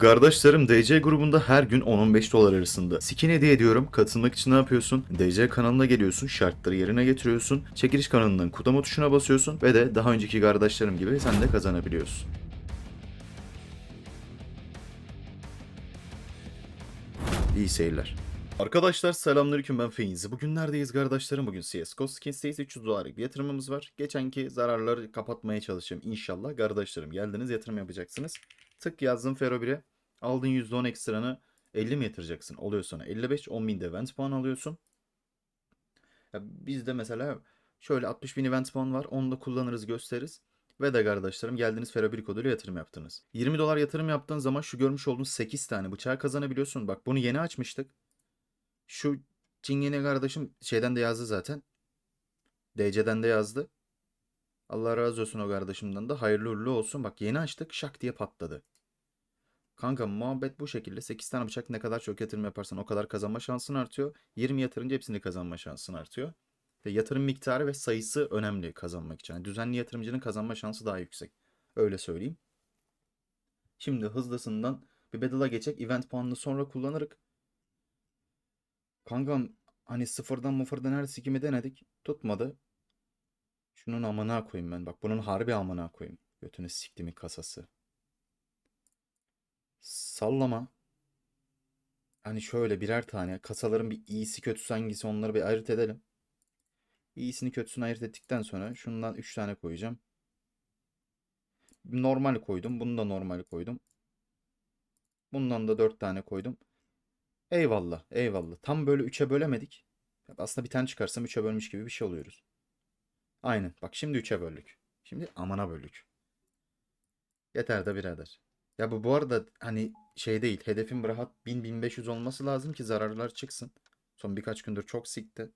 Kardeşlerim DC grubunda her gün 10-15 dolar arasında. Skin hediye ediyorum. Katılmak için ne yapıyorsun? DC kanalına geliyorsun. Şartları yerine getiriyorsun. Çekiliş kanalından kudama tuşuna basıyorsun. Ve de daha önceki kardeşlerim gibi sen de kazanabiliyorsun. İyi seyirler. Arkadaşlar selamünaleyküm ben Feyzi. Bugün neredeyiz kardeşlerim? Bugün CSGO Skins'teyiz. 300 dolarlık bir yatırımımız var. Geçenki zararları kapatmaya çalışacağım inşallah. Kardeşlerim geldiniz yatırım yapacaksınız. Tık yazdım Fero 1'e. Aldığın %10 ekstranı 50 mi yatıracaksın? Oluyor sana 55. 10 bin de event puan alıyorsun. Ya bizde mesela şöyle 60 bin event puan var. Onu da kullanırız gösteririz. Ve de kardeşlerim geldiniz 1 koduyla yatırım yaptınız. 20 dolar yatırım yaptığın zaman şu görmüş olduğunuz 8 tane bıçağı kazanabiliyorsun. Bak bunu yeni açmıştık. Şu Çingene kardeşim şeyden de yazdı zaten. DC'den de yazdı. Allah razı olsun o kardeşimden de. Hayırlı uğurlu olsun. Bak yeni açtık şak diye patladı. Kanka muhabbet bu şekilde. 8 tane bıçak ne kadar çok yatırım yaparsan o kadar kazanma şansın artıyor. 20 yatırınca hepsini kazanma şansın artıyor. Ve yatırım miktarı ve sayısı önemli kazanmak için. Yani düzenli yatırımcının kazanma şansı daha yüksek. Öyle söyleyeyim. Şimdi hızlısından bir battle'a geçecek. Event puanını sonra kullanırık. Kankam hani sıfırdan mıfırdan her sikimi denedik. Tutmadı. Şunun amına koyayım ben. Bak bunun harbi amına koyayım. Götünü siktimin kasası. Sallama. Hani şöyle birer tane kasaların bir iyisi kötüsü hangisi onları bir ayırt edelim. İyisini kötüsünü ayırt ettikten sonra şundan 3 tane koyacağım. Normal koydum. Bunu da normal koydum. Bundan da 4 tane koydum. Eyvallah, eyvallah. Tam böyle 3'e bölemedik. Aslında bir tane çıkarsam 3'e bölmüş gibi bir şey oluyoruz. Aynen. Bak şimdi 3'e böldük. Şimdi amana böldük. Yeter de birader. Ya bu bu arada hani şey değil. Hedefim rahat 1000-1500 olması lazım ki zararlar çıksın. Son birkaç gündür çok sikti.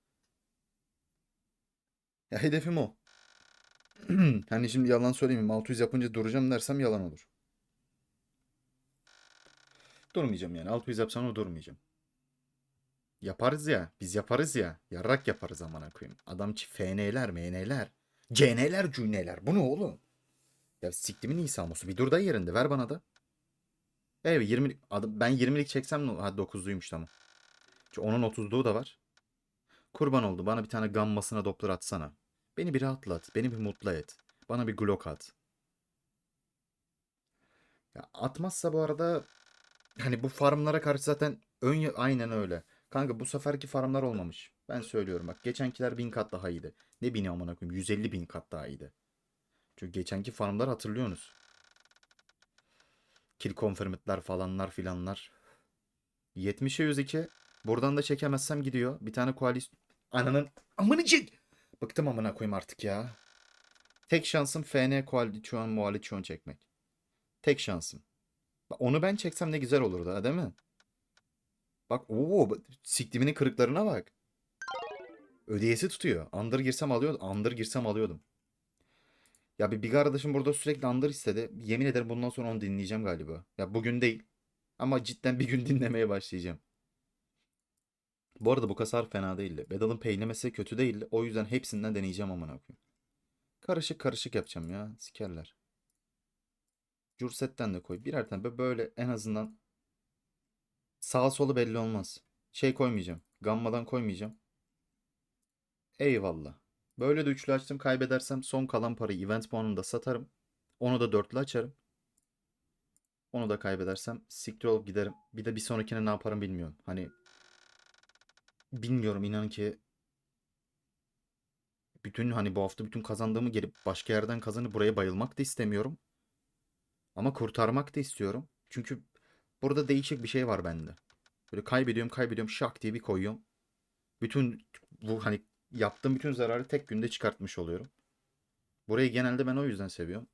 Ya hedefim o. Hani şimdi yalan söyleyeyim 600 yapınca duracağım dersem yalan olur. Durmayacağım yani. 600 yapsam o durmayacağım. Yaparız ya. Biz yaparız ya. Yarrak yaparız amına koyayım. Adam çi- FN'ler, MN'ler. CN'ler, cüneler. Bu ne oğlum? Ya siktimin İsa'mosu. Bir dur da yerinde. Ver bana da. Evet 20 adım, ben 20'lik çeksem ne- ha 9'luymuş tamam. Onun 30'luğu da var. Kurban oldu. Bana bir tane gammasına doppler atsana. Beni bir rahatlat. Beni bir mutlu et. Bana bir glock at. Ya atmazsa bu arada hani bu farmlara karşı zaten ön aynen öyle. Kanka bu seferki farmlar olmamış. Ben söylüyorum bak. Geçenkiler bin kat daha iyiydi. Ne bini amına koyayım? 150 bin kat daha iyiydi. Çünkü geçenki farmlar hatırlıyorsunuz. Kill confirmed'ler falanlar filanlar. 70'e 102. Buradan da çekemezsem gidiyor. Bir tane koalisyon... Ananın... Amını çek! Bıktım amına koyayım artık ya. Tek şansım FN koalisyon mualisyon çekmek. Tek şansım. Onu ben çeksem ne güzel olurdu değil mi? Bak ooo siktiminin kırıklarına bak. Ödeyesi tutuyor. Under girsem alıyordum. Under girsem alıyordum. Ya bir, bir arkadaşım burada sürekli Under istedi. Yemin ederim bundan sonra onu dinleyeceğim galiba. Ya bugün değil. Ama cidden bir gün dinlemeye başlayacağım. Bu arada bu kasar fena değildi. Bedal'ın peylemesi kötü değildi. O yüzden hepsinden deneyeceğim amına koyayım. Karışık karışık yapacağım ya. Sikerler. Curset'ten de koy. Birer tane böyle en azından sağ solu belli olmaz. Şey koymayacağım. Gamma'dan koymayacağım. Eyvallah. Böyle de üçlü açtım. Kaybedersem son kalan parayı event puanını da satarım. Onu da dörtlü açarım. Onu da kaybedersem siktir olup giderim. Bir de bir sonrakine ne yaparım bilmiyorum. Hani bilmiyorum inanın ki bütün hani bu hafta bütün kazandığımı gelip başka yerden kazanıp buraya bayılmak da istemiyorum. Ama kurtarmak da istiyorum. Çünkü burada değişik bir şey var bende. Böyle kaybediyorum kaybediyorum şak diye bir koyuyorum. Bütün bu hani yaptığım bütün zararı tek günde çıkartmış oluyorum. Burayı genelde ben o yüzden seviyorum.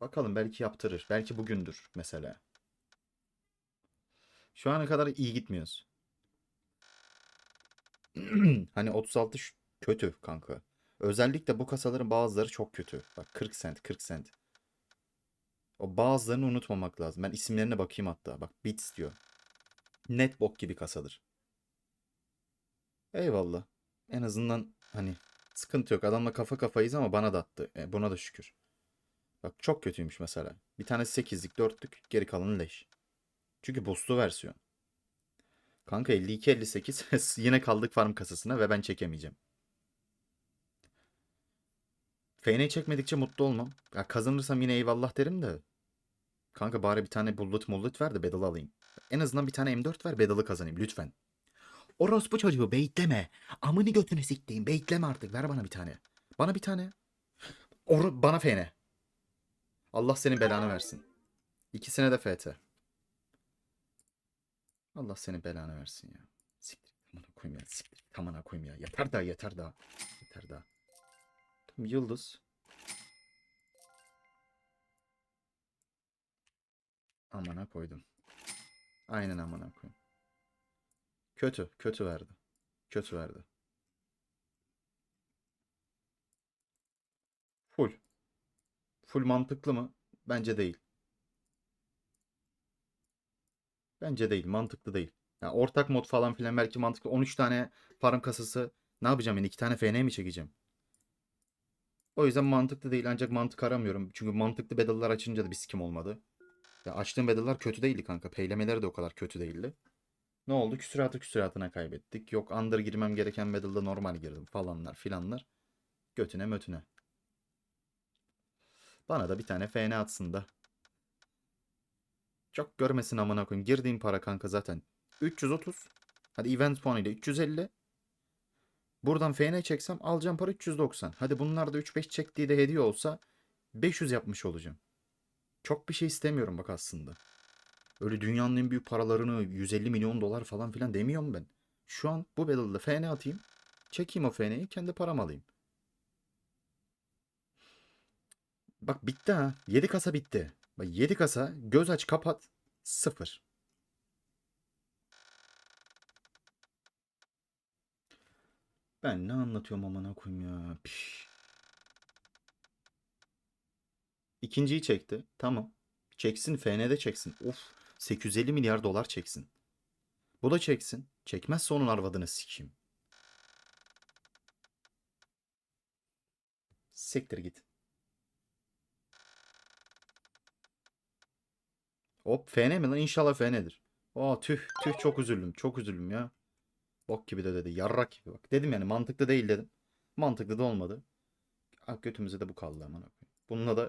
Bakalım belki yaptırır. Belki bugündür mesela. Şu ana kadar iyi gitmiyoruz. Hani 36 şu- kötü kanka. Özellikle bu kasaların bazıları çok kötü. Bak 40 cent 40 cent. O bazılarını unutmamak lazım. Ben isimlerine bakayım hatta. Bak Beats diyor. Net bok gibi kasadır. Eyvallah. En azından hani sıkıntı yok. Adamla kafa kafayız ama bana da attı. E, buna da şükür. Bak çok kötüymüş mesela. Bir tanesi 8'lik 4'lük geri kalanı leş. Çünkü boostlu versiyon. Kanka 52-58 yine kaldık farm kasasına ve ben çekemeyeceğim. FN'yi çekmedikçe mutlu olmam. Ya kazanırsam yine eyvallah derim de. Kanka bari bir tane bullet mullet ver de battle alayım. En azından bir tane M4 ver battle'ı kazanayım lütfen. Orospu çocuğu beyitleme. Amını götünü siktiğim. Beyitleme artık. Ver bana bir tane. Bana bir tane. Or bana FN. Allah senin belanı versin. İkisine de FT. Allah senin belanı versin ya. Siktir. Amına koyayım ya. Siktir. Amına koyayım ya. Yeter daha yeter daha. Yeter daha. Tamam, Yıldız. Amına koydum. Aynen amına koyayım. Kötü. Kötü verdi. Kötü verdi. Full. Full mantıklı mı? Bence değil. Bence değil. Mantıklı değil. Ya ortak mod falan filan belki mantıklı. 13 tane farm kasası ne yapacağım yani? 2 tane FN mi çekeceğim? O yüzden mantıklı değil. Ancak mantık aramıyorum. Çünkü mantıklı battle'lar açınca da bir sikim olmadı. Ya açtığım battle'lar kötü değildi kanka. Peylemeleri de o kadar kötü değildi. Ne oldu? Küsuratı küsuratına kaybettik. Yok under girmem gereken battle'da normal girdim falanlar filanlar. Götüne mötüne. Bana da bir tane FN atsın da. Çok görmesin amına koyayım. Girdiğim para kanka zaten 330. Hadi event puanıyla 350. Buradan FN çeksem alacağım para 390. Hadi bunlar da 3-5 çektiği de hediye olsa 500 yapmış olacağım. Çok bir şey istemiyorum bak aslında. Öyle dünyanın en büyük paralarını 150 milyon dolar falan filan demiyorum ben. Şu an bu battle'da FN atayım. Çekeyim o FN'yi kendi param alayım. Bak bitti ha. 7 kasa bitti. Bak 7 kasa göz aç kapat. Sıfır. Ben ne anlatıyorum amına koyayım ya. Piş. İkinciyi çekti. Tamam. Çeksin. FN'de çeksin. Of. 850 milyar dolar çeksin. Bu da çeksin. Çekmezse onun arvadını sikeyim. Siktir git. Hop FN mi lan? İnşallah FN'dir. Aa tüh tüh çok üzüldüm. Çok üzüldüm ya. Bok gibi de dedi. Yarrak gibi bak. Dedim yani mantıklı değil dedim. Mantıklı da olmadı. Ah götümüze de bu kaldı aman. Bununla da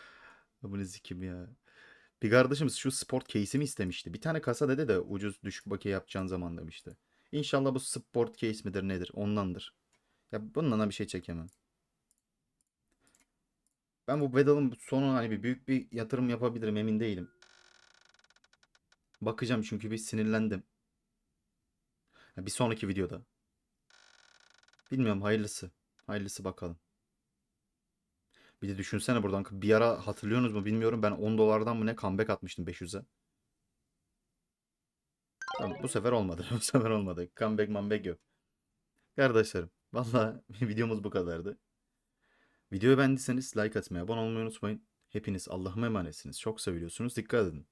bunu zikim ya. Bir kardeşimiz şu sport case'imi istemişti. Bir tane kasa dedi de ucuz düşük bakiye yapacağın zaman demişti. İnşallah bu sport case midir nedir? Ondandır. Ya bundan bir şey çekemem. Ben bu Vedal'ın sonu hani bir büyük bir yatırım yapabilirim emin değilim. Bakacağım çünkü bir sinirlendim. Bir sonraki videoda. Bilmiyorum hayırlısı. Hayırlısı bakalım. Bir de düşünsene buradan bir ara hatırlıyorsunuz mu bilmiyorum ben 10 dolardan mı ne comeback atmıştım 500'e. Tamam, bu sefer olmadı. Bu sefer olmadı. Comeback mambek yok. Kardeşlerim valla videomuz bu kadardı. Videoyu beğendiyseniz like atmayı, abone olmayı unutmayın. Hepiniz Allah'ıma emanetsiniz. Çok seviyorsunuz. Dikkat edin.